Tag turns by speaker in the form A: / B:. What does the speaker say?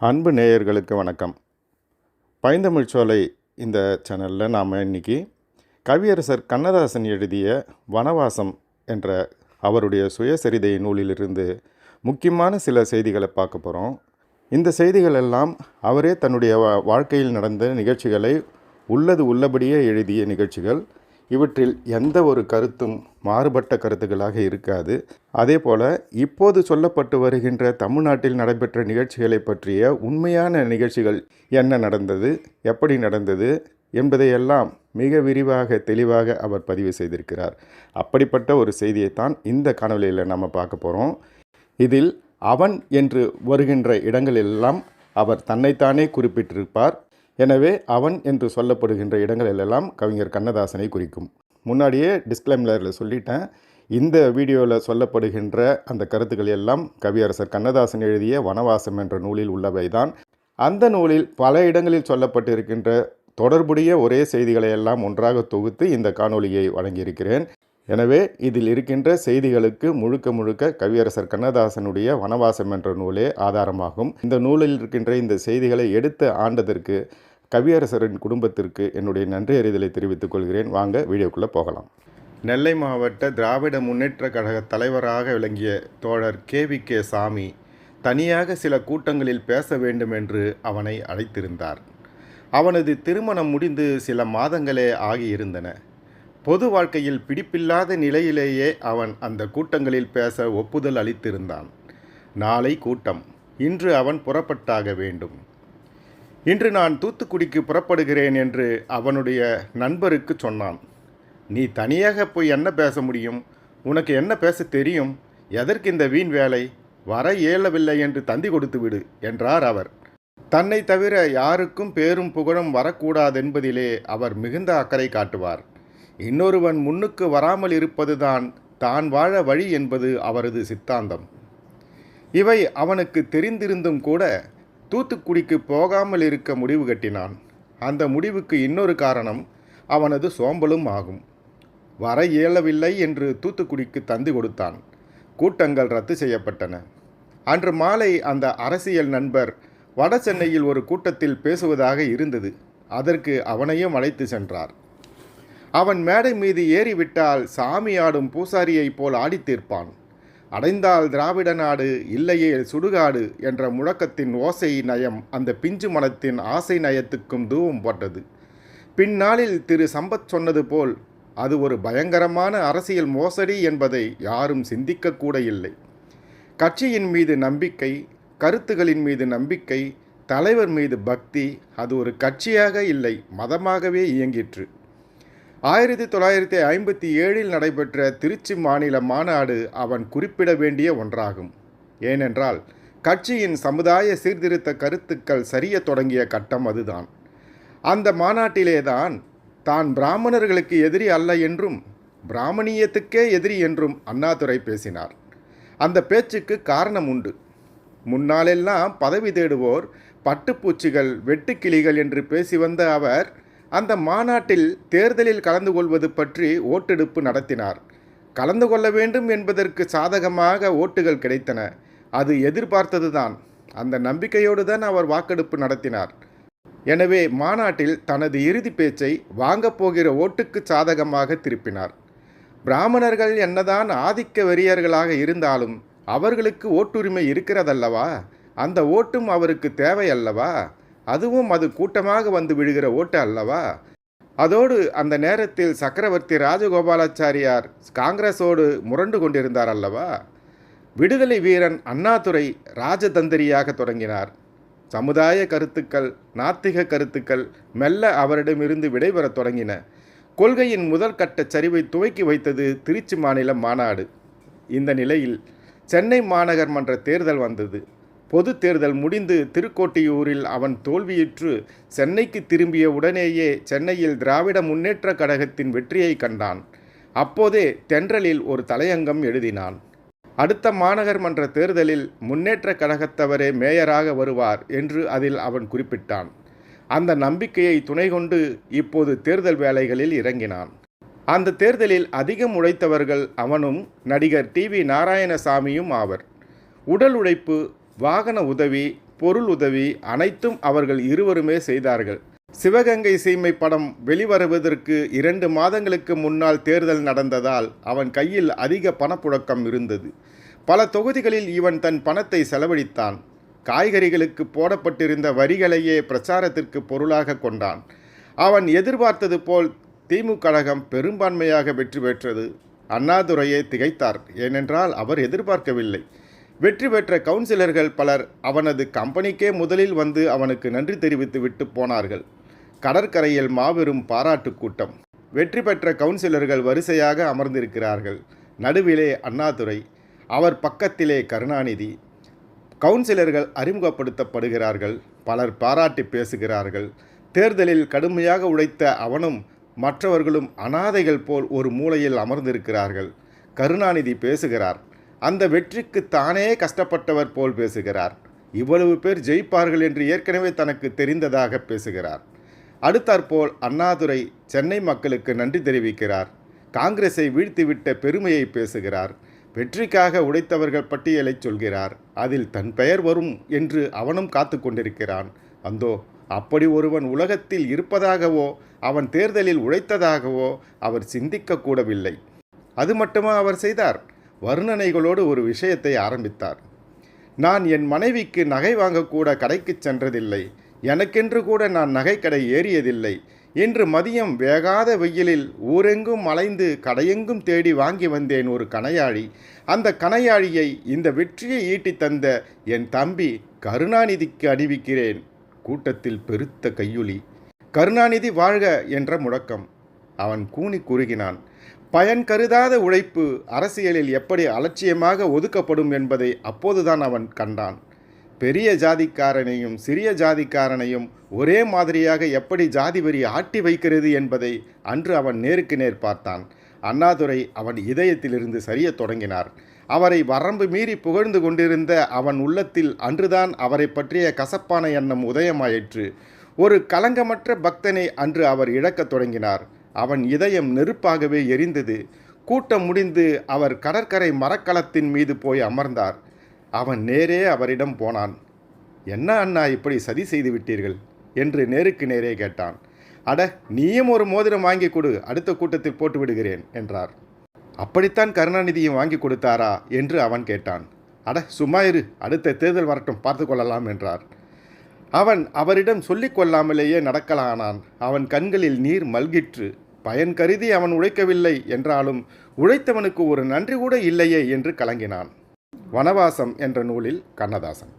A: அன்பு நேயர்களுக்கு வணக்கம். பைந்தமிழ் சோலை இந்த சேனலில் நாம் இன்னைக்கு கவியரசர் கண்ணதாசன் எழுதிய வனவாசம் என்ற அவருடைய சுயசரிதை நூலிலிருந்து முக்கியமான சில செய்திகளை பார்க்க போகிறோம் இந்த செய்திகள் எல்லாம் அவரே தன்னுடைய வா- வாழ்க்கையில் நடந்த நிகழ்ச்சிகளை உள்ளது உள்ளபடியே எழுதிய நிகழ்ச்சிகள். இவற்றில் எந்த ஒரு கருத்தும் மாறுபட்ட கருத்துக்களாக இருக்காது. அதே போல் இப்போது சொல்லப்பட்டு வருகின்ற தமிழ்நாட்டில் நடைபெற்ற நிகழ்ச்சிகளை பற்றிய உண்மையான நிகழ்ச்சிகள் என்ன நடந்தது எப்படி நடந்தது என்பதையெல்லாம் மிக விரிவாக தெளிவாக அவர் பதிவு செய்திருக்கிறார். அப்படிப்பட்ட ஒரு செய்தியைத்தான் இந்த காணொலியில் நம்ம பார்க்க போகிறோம் இதில் அவன் என்று வருகின்ற இடங்களெல்லாம் அவர் தன்னைத்தானே குறிப்பிட்டிருப்பார். எனவே அவன் என்று சொல்லப்படுகின்ற இடங்களிலெல்லாம் கவிஞர் கண்ணதாசனை குறிக்கும். முன்னாடியே டிஸ்க்ளைமரில் சொல்லிட்டேன். இந்த வீடியோவில் சொல்லப்படுகின்ற அந்த கருத்துக்கள் எல்லாம் கவியரசர் கண்ணதாசன் எழுதிய வனவாசம் என்ற நூலில் உள்ளவை தான் அந்த நூலில் பல இடங்களில் சொல்லப்பட்டிருக்கின்ற தொடர்புடைய ஒரே செய்திகளை எல்லாம் ஒன்றாக தொகுத்து இந்த காணொளியை வழங்கியிருக்கிறேன். எனவே இதில் இருக்கின்ற செய்திகளுக்கு முழுக்க முழுக்க கவியரசர் கண்ணதாசனுடைய வனவாசம் என்ற நூலே ஆதாரமாகும். இந்த நூலில் இருக்கின்ற இந்த செய்திகளை எடுத்து ஆண்டதற்கு கவியரசரின் குடும்பத்திற்கு என்னுடைய நன்றி அறிதலை தெரிவித்துக் கொள்கிறேன். வாங்க வீடியோக்குள்ளே போகலாம். நெல்லை மாவட்ட திராவிட முன்னேற்ற கழக தலைவராக விளங்கிய தோழர் கேவி கே. சாமி தனியாக சில கூட்டங்களில் பேச வேண்டும் என்று அவனை அழைத்திருந்தார். அவனது திருமணம் முடிந்து சில மாதங்களே ஆகியிருந்தன. பொது வாழ்க்கையில் பிடிப்பில்லாத நிலையிலேயே அவன் அந்த கூட்டங்களில் பேச ஒப்புதல் அளித்திருந்தான். நாளை கூட்டம். இன்று அவன் புறப்பட்டாக வேண்டும். இன்று நான் தூத்துக்குடிக்கு புறப்படுகிறேன் என்று அவனுடைய நண்பருக்கு சொன்னான். நீ தனியாக போய் என்ன பேச முடியும்? உனக்கு என்ன பேச தெரியும்? எதற்கு இந்த வீண் வேலை? வர இயலவில்லை என்று தந்தி கொடுத்து விடு என்றார் அவர். தன்னை தவிர யாருக்கும் பேரும் புகழும் வரக்கூடாதென்பதிலே அவர் மிகுந்த அக்கறை காட்டுவார். இன்னொருவன் முன்னுக்கு வராமல் இருப்பதுதான் தான் வாழ வழி என்பது அவரது சித்தாந்தம். இவை அவனுக்கு தெரிந்திருந்தும் கூட தூத்துக்குடிக்கு போகாமல் இருக்க முடிவு கட்டினான். அந்த முடிவுக்கு இன்னொரு காரணம் அவனது சோம்பலும் ஆகும். வர இயலவில்லை என்று தூத்துக்குடிக்கு தந்து கொடுத்தான். கூட்டங்கள் ரத்து செய்யப்பட்டன. அன்று மாலை அந்த அரசியல் நண்பர் வட சென்னையில் ஒரு கூட்டத்தில் பேசுவதாக இருந்தது. அதற்கு அவனையும் அழைத்து சென்றார். அவன் மேடை மீது ஏறிவிட்டால் சாமி ஆடும் பூசாரியைப் போல் ஆடித்தீர்ப்பான் அடைந்தால் திராவிட நாடு இல்லையே சுடுகாடு என்ற முழக்கத்தின் ஓசை நயம் அந்த பிஞ்சு மனத்தின் ஆசை நயத்துக்கும் தூவம் போட்டது. பின்னாளில் திரு சம்பத் சொன்னது போல் அது ஒரு பயங்கரமான அரசியல் மோசடி என்பதை யாரும் சிந்திக்கக்கூட இல்லை. கட்சியின் மீது நம்பிக்கை கருத்துகளின் மீது நம்பிக்கை தலைவர் மீது பக்தி அது ஒரு கட்சியாக இல்லை மதமாகவே இயங்கிற்று. ஆயிரத்தி தொள்ளாயிரத்தி ஐம்பத்தி ஏழில் நடைபெற்ற திருச்சி மாநில மாநாடு அவன் குறிப்பிட வேண்டிய ஒன்றாகும். ஏனென்றால் கட்சியின் சமுதாய சீர்திருத்த கருத்துக்கள் சரிய தொடங்கிய கட்டம் அதுதான். அந்த மாநாட்டிலேதான் தான் பிராமணர்களுக்கு எதிரி அல்ல என்றும் பிராமணியத்துக்கே எதிரி என்றும் அண்ணாதுரை பேசினார். அந்த பேச்சுக்கு காரணம் உண்டு. முன்னாலெல்லாம் பதவி தேடுவோர் பட்டுப்பூச்சிகள் வெட்டுக்கிளிகள் என்று பேசி வந்த அவர் அந்த மாநாட்டில் தேர்தலில் கலந்து கொள்வது பற்றி ஓட்டெடுப்பு நடத்தினார். கலந்து கொள்ள வேண்டும் என்பதற்கு சாதகமாக ஓட்டுகள் கிடைத்தன. அது எதிர்பார்த்ததுதான். அந்த நம்பிக்கையோடு தான் அவர் வாக்கெடுப்பு நடத்தினார். எனவே மாநாட்டில் தனது இறுதி பேச்சை வாங்கப் போகிற ஓட்டுக்கு சாதகமாக திருப்பினார். பிராமணர்கள் என்னதான் ஆதிக்க வெறியர்களாக இருந்தாலும் அவர்களுக்கு ஓட்டுரிமை இருக்கிறதல்லவா? அந்த ஓட்டும் அவருக்கு தேவையல்லவா? அதுவும் அது கூட்டமாக வந்து விழுகிற ஓட்டு அல்லவா? அதோடு அந்த நேரத்தில் சக்கரவர்த்தி ராஜகோபாலாச்சாரியார் காங்கிரஸோடு முரண்டு கொண்டிருந்தார் அல்லவா? விடுதலை வீரன் அண்ணாதுரை ராஜதந்திரியாக தொடங்கினார். சமுதாய கருத்துக்கள் நாத்திக கருத்துக்கள் மெல்ல அவரிடமிருந்து விடைபெறத் தொடங்கின. கொள்கையின் முதல் கட்ட சரிவை துவக்கி வைத்தது திருச்சி மாநில மாநாடு. இந்த நிலையில் சென்னை மாநகர் மன்ற தேர்தல் வந்தது. பொது தேர்தல் முடிந்து திருக்கோட்டியூரில் அவன் தோல்வியுற்று சென்னைக்கு திரும்பிய உடனேயே சென்னையில் திராவிட முன்னேற்ற கழகத்தின் வெற்றியை கண்டான். அப்போதே தென்றலில் ஒரு தலையங்கம் எழுதினான். அடுத்த மாநகர் மன்ற தேர்தலில் முன்னேற்ற கழகத்தவரே மேயராக வருவார் என்று அதில் அவன் குறிப்பிட்டான். அந்த நம்பிக்கையை துணை கொண்டு இப்போது தேர்தல் வேலைகளில் இறங்கினான். அந்த தேர்தலில் அதிகம் உழைத்தவர்கள் அவனும் நடிகர் டி வி நாராயணசாமியும் ஆவர். உடல் உழைப்பு வாகன உதவி பொருள் உதவி அனைத்தும் அவர்கள் இருவருமே செய்தார்கள். சிவகங்கை சீமை படம் வெளிவருவதற்கு இரண்டு மாதங்களுக்கு முன்னால் தேர்தல் நடந்ததால் அவன் கையில் அதிக பணப்புழக்கம் இருந்தது. பல தொகுதிகளில் இவன் தன் பணத்தை செலவழித்தான். காய்கறிகளுக்கு போடப்பட்டிருந்த வரிகளையே பிரச்சாரத்திற்கு பொருளாக கொண்டான். அவன் எதிர்பார்த்தது போல் திமுக கழகம் பெரும்பான்மையாக வெற்றி பெற்றது. அண்ணாதுரையே திகைத்தார். ஏனென்றால் அவர் எதிர்பார்க்கவில்லை. வெற்றி பெற்ற கவுன்சிலர்கள் பலர் அவனது கம்பெனிக்கே முதலில் வந்து அவனுக்கு நன்றி தெரிவித்து விட்டு போனார்கள். கடற்கரையில் மாபெரும் பாராட்டு கூட்டம். வெற்றி பெற்ற கவுன்சிலர்கள் வரிசையாக அமர்ந்திருக்கிறார்கள். நடுவிலே அண்ணாதுரை அவர் பக்கத்திலே கருணாநிதி. கவுன்சிலர்கள் அறிமுகப்படுத்தப்படுகிறார்கள். பலர் பாராட்டி பேசுகிறார்கள். தேர்தலில் கடுமையாக உழைத்த அவனும் மற்றவர்களும் அனாதைகள் போல் ஒரு மூலையில் அமர்ந்திருக்கிறார்கள். கருணாநிதி பேசுகிறார் அந்த வெற்றிக்கு தானே கஷ்டப்பட்டவர் போல் பேசுகிறார். இவ்வளவு பேர் ஜெயிப்பார்கள் என்று ஏற்கனவே தனக்கு தெரிந்ததாக பேசுகிறார். அடுத்தாற்போல் அண்ணாதுரை சென்னை மக்களுக்கு நன்றி தெரிவிக்கிறார். காங்கிரஸை வீழ்த்திவிட்ட பெருமையை பேசுகிறார். வெற்றிக்காக உடைத்தவர்கள் பட்டியலை சொல்கிறார். அதில் தன் பெயர் வரும் என்று அவனும் காத்து கொண்டிருக்கிறான். அந்தோ அப்படி ஒருவன் உலகத்தில் இருப்பதாகவோ அவன் தேர்தலில் உழைத்ததாகவோ அவர் சிந்திக்க கூடவில்லை. அது மட்டுமா அவர் செய்தார்? வர்ணனைகளோடு ஒரு விஷயத்தை ஆரம்பித்தார். நான் என் மனைவிக்கு நகை வாங்கக்கூட கடைக்கு சென்றதில்லை. எனக்கென்று கூட நான் நகைக்கடை ஏறியதில்லை இன்று மதியம் வேகாத வெயிலில் ஊரெங்கும் அலைந்து கடையெங்கும் தேடி வாங்கி வந்தேன் ஒரு கணையாழி. அந்த கணையாழியை இந்த வெற்றியை ஈட்டி தந்த என் தம்பி கருணாநிதிக்கு அணிவிக்கிறேன். கூட்டத்தில் பெருத்த கையுளி. கருணாநிதி வாழ்க என்ற முழக்கம். அவன் கூனி குறுகினான். பயன் கருதாத உழைப்பு அரசியலில் எப்படி அலட்சியமாக ஒதுக்கப்படும் என்பதை அப்போதுதான் அவன் கண்டான். பெரிய ஜாதிக்காரனையும் சிறிய ஜாதிக்காரனையும் ஒரே மாதிரியாக எப்படி ஜாதிபரி ஆட்டி வைக்கிறது என்பதை அன்று அவன் நேருக்கு நேர் பார்த்தான். அண்ணாதுரை அவன் இதயத்திலிருந்து சரியத் தொடங்கினார். அவரை வரம்பு மீறி புகழ்ந்து கொண்டிருந்த அவன் உள்ளத்தில் அன்றுதான் அவரை பற்றிய கசப்பான எண்ணம் உதயமாயிற்று. ஒரு கலங்கமற்ற பக்தனை அன்று அவர் இழக்கத் தொடங்கினார். அவன் இதயம் நெருப்பாகவே எரிந்தது. கூட்டம் முடிந்து அவர் கடற்கரை மரக்கலத்தின் மீது போய் அமர்ந்தார். அவன் நேரே அவரிடம் போனான். என்ன அண்ணா இப்படி சதி செய்து விட்டீர்கள்? என்று நேருக்கு நேரே கேட்டான். அட நீயும் ஒரு மோதிரம் வாங்கி கொடு அடுத்த கூட்டத்தில் போட்டு விடுகிறேன் என்றார். அப்படித்தான் கருணாநிதியும் வாங்கி கொடுத்தாரா? என்று அவன் கேட்டான். அட சும்மா இரு அடுத்த தேர்தல் வரட்டும் பார்த்து கொள்ளலாம் என்றார். அவன் அவரிடம் சொல்லிக் கொள்ளாமலேயே நடக்கலானான். அவன் கண்களில் நீர் மல்கிற்று. பயன் கருதி அவன் உழைக்கவில்லை என்றாலும் உழைத்தவனுக்கு ஒரு நன்றி கூட இல்லையே என்று கலங்கினான். வனவாசம் என்ற நூலில் கண்ணதாசன்.